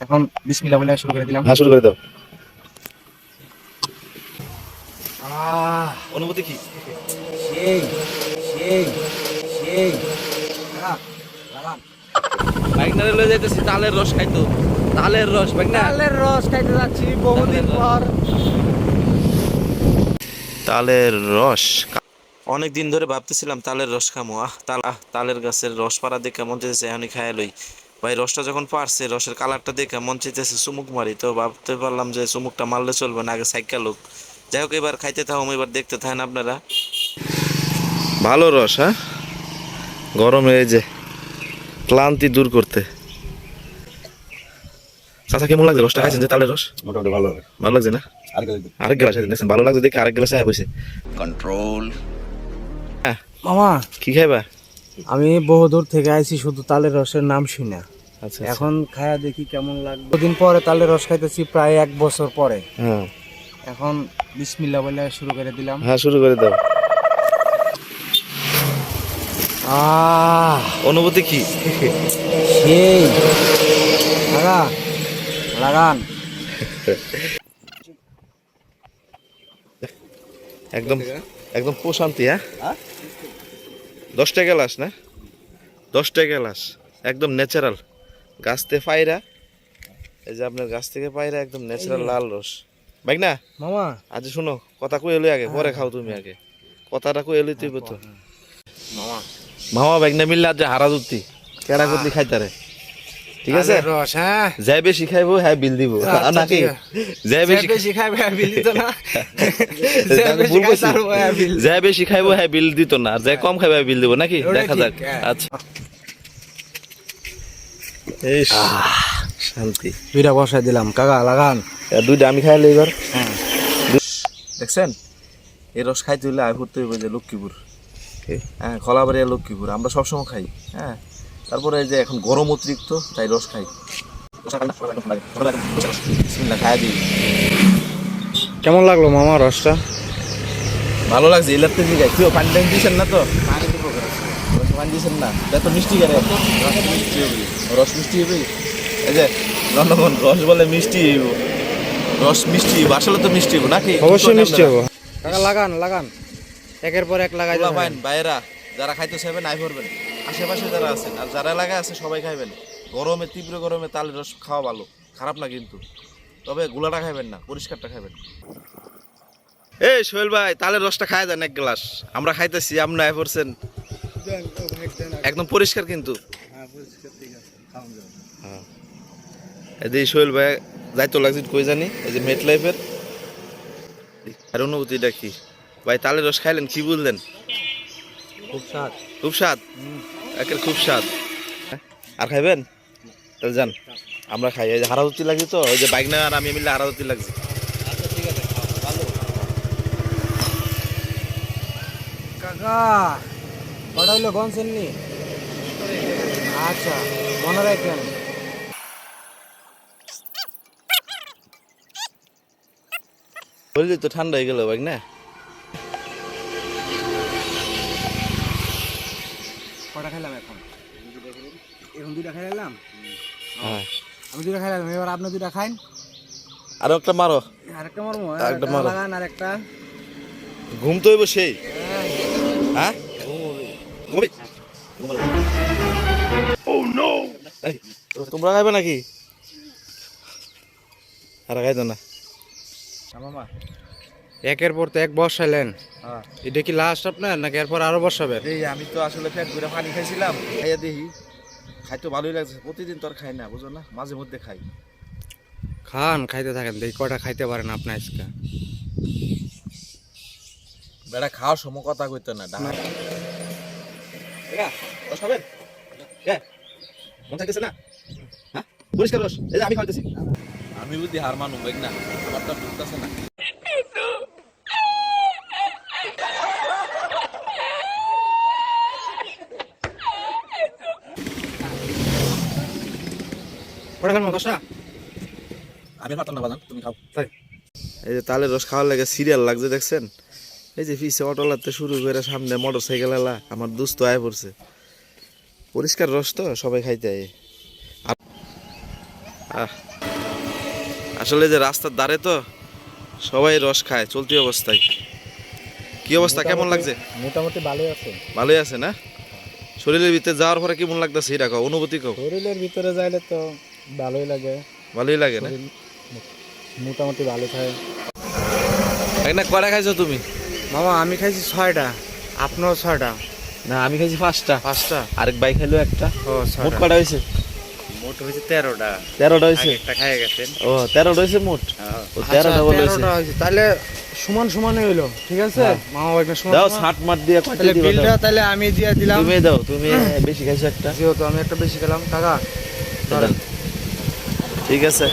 এখন বিসমিল্লাহ বলে শুরু করে দিলাম। হ্যাঁ শুরু করে দাও। আহ অনুভূতি কি? সেই সেই সেই। লয়ে যাইতেছি তালের রস খাইতো তালের রস বাইক তালের রস খাইতে যাচ্ছি বহুদিন পর। তালের রস অনেক দিন ধরে ভাবতেছিলাম তালের রস খামো। আহ তাল আহ তালের গাছের রস পাড়া দেখে মন চাইতেছে এখনই খায় লই। ভাই রসটা যখন পারছে রসের কালারটা দেখে মন চাইতেছে চুমুক মারি। তো ভাবতে পারলাম যে চুমুকটা মারলে চলবে না আগে সাইকেল লোক। যাই হোক এবার খাইতে থাকুন এবার দেখতে থাকেন আপনারা। ভালো রস হ্যাঁ? গরমে এই যে ক্লান্তি দূর করতে। চাচা কেমন লাগছে রসটা? খাইছেন যে তালের রস? মোটামুটি ভালো লাগে ভালো লাগছে না? আরেক গ্লাস দেখছেন ভালো লাগছে দেখে আরেক গ্লাসে বসে কন্ট্রোল। মামা। কি খাইবা? আমি বহু দূর থেকে আইছি শুধু তালের রসের নাম শুনে। এখন খায়া দেখি কেমন লাগবে। দুদিন পরে তালের রস খাইতেছি প্রায় এক বছর পরে। হ্যাঁ। এখন বিসমিল্লাহ বলে শুরু করে দিলাম। হ্যাঁ শুরু করে দাও। অনুভূতি কি? সেই। লাগা লাগান। একদম একদম প্রশান্তি হ্যাঁ? দশটা গ্লাস না? দশটা গ্লাস একদম ন্যাচারাল গাছতে পায়রা এই যে আপনার গাছ থেকে পায়রা একদম ন্যাচারাল লাল রস। বাইক না? মামা। আজ শুনো কথা কই এলো আগে পরে খাও তুমি আগে। কথাটা কই এলো তুই তো। মামা। মামা বাইক না মিললে আজ হারা দুটি কেডা করলি খাইতারে। ঠিক আছে? রস হ্যাঁ। যাই বেশি খাইবো হ্যাঁ বিল দিব। আচ্ছা, নাকি। যাই বেশি বেশি খাইবে আর বিল দিত না। যে বেশি ভুল খাই করছি। তার বয়া বিল যাই বেশি খাইবো হ্যাঁ বিল দিত না। আর যাই কম খাইবে বিল দিব নাকি? দেখা যাক। হ্যাঁ। আচ্ছা। শান্তি। দুইটা বসাই দিলাম। কাকা লাগান। দুইটা আমি খাইলে এবার হ্যাঁ। দেখছেন? এই রস খাইতে হইলে আয় করতে হইবে যে লক্ষ্মীপুর। হ্যাঁ খলাবাড়িয়া লক্ষ্মীপুর। আমরা সবসময় খাই। হ্যাঁ। তারপরে এই যে এখন গরম অতিরিক্ত তাই রস খাই। কেমন লাগল মামা রসটা? ভালো লাগছে এলাতে দিকে কেউ পানি টানি দিয়েছেন না তো? পানি দিয়েছেন না। এত মিষ্টি কেন? রস মিষ্টি হবে এই যে জনগণ রস বলে মিষ্টি হইব। রস মিষ্টি হইব আসলে তো মিষ্টি হইব নাকি? অবশ্যই মিষ্টি হব কাকা লাগান লাগান। একের পর এক লাগাই পাইন বাইরা যারা খাইতে চাইবেন আই করবেন। আশেপাশে যারা আছেন আর যারা এলাকায় আছে সবাই খাইবেন। গরমে তীব্র গরমে তালের রস খাওয়া ভালো। খারাপ না কিন্তু। তবে গুলাটা খাইবেন না পরিষ্কারটা খাইবেন। এই সোহেল ভাই তালের রসটা খাই দেন এক গ্লাস। আমরা খাইতেছি আপনি আয় পড়ছেন একদম পরিষ্কার কিন্তু। হ্যাঁ। এই যে সোহেল ভাই যাইতো লাগছে কই জানি এই যে মেট লাইফের আর অনুভূতিটা কি? ভাই তালের রস খাইলেন কি বুঝলেন খুব স্বাদ। খুব স্বাদ? একের খুব স্বাদ। আর খাইবেন? তাহলে যান আমরা খাই। এই যে হারাদতি লাগছে তো ওই যে বাইক না আর আমি মিলে হারাদতি লাগছে। কাকা! কটা হইল গনছেন নি আচ্ছা মনে রাখবেন। বললি তো ঠান্ডা হয়ে গেল বাইক না? কটা খাইলাম এখন? এখন দুইটা খাইলাম হ্যাঁ। আমি দুইটা খাইলাম এবার আপনি দুইটা খাইন। আর একটা মারো। আরেকটা মারবো আরেকটা মারো। লাগান আরেকটা। ঘুম তো হইব সেই। হ্যাঁ? এই, তোমরা খাইবে নাকি? আর খাইতো না। মামা। একের পর তো এক বসাইলেন হ্যাঁ। এটা কি লাস্ট আপনার নাকি এরপর আরও বসাবেন এই আমি তো আসলে পেট ভরে পানি খাইছিলাম খাইয়া দেখি। খাইতে ভালোই লাগছে প্রতিদিন তো আর খাই না বুঝো না? মাঝে মধ্যে খাই। খান খাইতে থাকেন দেখি কটা খাইতে পারেন আপনি আজকে। বেড়া খাওয়ার সময় কথা কইতো না ডাঙা খাবেন মন থাকতেছে না? হ্যাঁ? পরিষ্কার রস এই যে আমি খাইতেছি আমি বুদ্ধি হার মানু বেগ না? আমার তো ঢুকতেছে না। আমি পারতাম না বাজান তুমি খাও। তাই। এই যে তালের রস খাওয়ার লাগে সিরিয়াল লাগছে দেখছেন? এই যে পিছে অটো লাগতে শুরু করে সামনে মোটর সাইকেল এলা আমার দুস্থ আয় পড়ছে। পরিষ্কার রস তো সবাই খাইতে আয়। আহ। আসলে যে রাস্তার ধারে তো সবাই রস খায় চলতি অবস্থায়। কি অবস্থা কেমন লাগছে? মোটামুটি ভালোই আছে। ভালোই আছে না? শরীরের ভিতরে যাওয়ার পরে কেমন লাগতেছে এটা কও অনুভূতি কও। শরীরের ভিতরে যাইলে তো ভালোই লাগে। ভালোই লাগে না? মোটামুটি ভালো খায় না কয়টা খাইছো তুমি? মামা আমি খাইছি ছয়টা। আপনারও ছয়টা। না আমি খাইছি পাঁচটা। পাঁচটা? আরেক ভাই খাইলো একটা। ও মোট কটা হয়েছে মোট হয়েছে তেরোটা। তেরোটা হয়েছে একটা খাই গেছেন। ও তেরোটা হয়েছে মোট? ও। তেরোটা বলে হয়েছে তাহলে সমান সমানই হইল ঠিক আছে? মামা ওইটা সমান দাও। ষাট মাঠ দিয়ে কয়টা তাহলে বিলটা তাহলে আমি দিয়ে দিলাম। তুমি দাও তুমি বেশি খাইছো একটা। যেহেতু আমি একটা বেশি খেলাম টাকা ধরেন ঠিক আছে।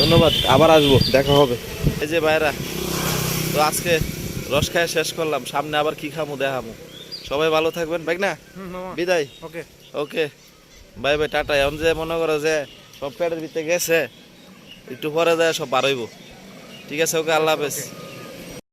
ধন্যবাদ আবার আসব দেখা হবে। এই যে ভাইরা তো আজকে রস খায় শেষ করলাম। সামনে আবার কি খামু দেখামু। সবাই ভালো থাকবেন ভাই না? বিদায়। Okay. Okay. Bye bye tata. এখন যে মনে করো যে সব পেটের ভিতরে গেছে একটু পরে যায় সব বারইব ঠিক আছে ওকে আল্লাহ হাফেজ।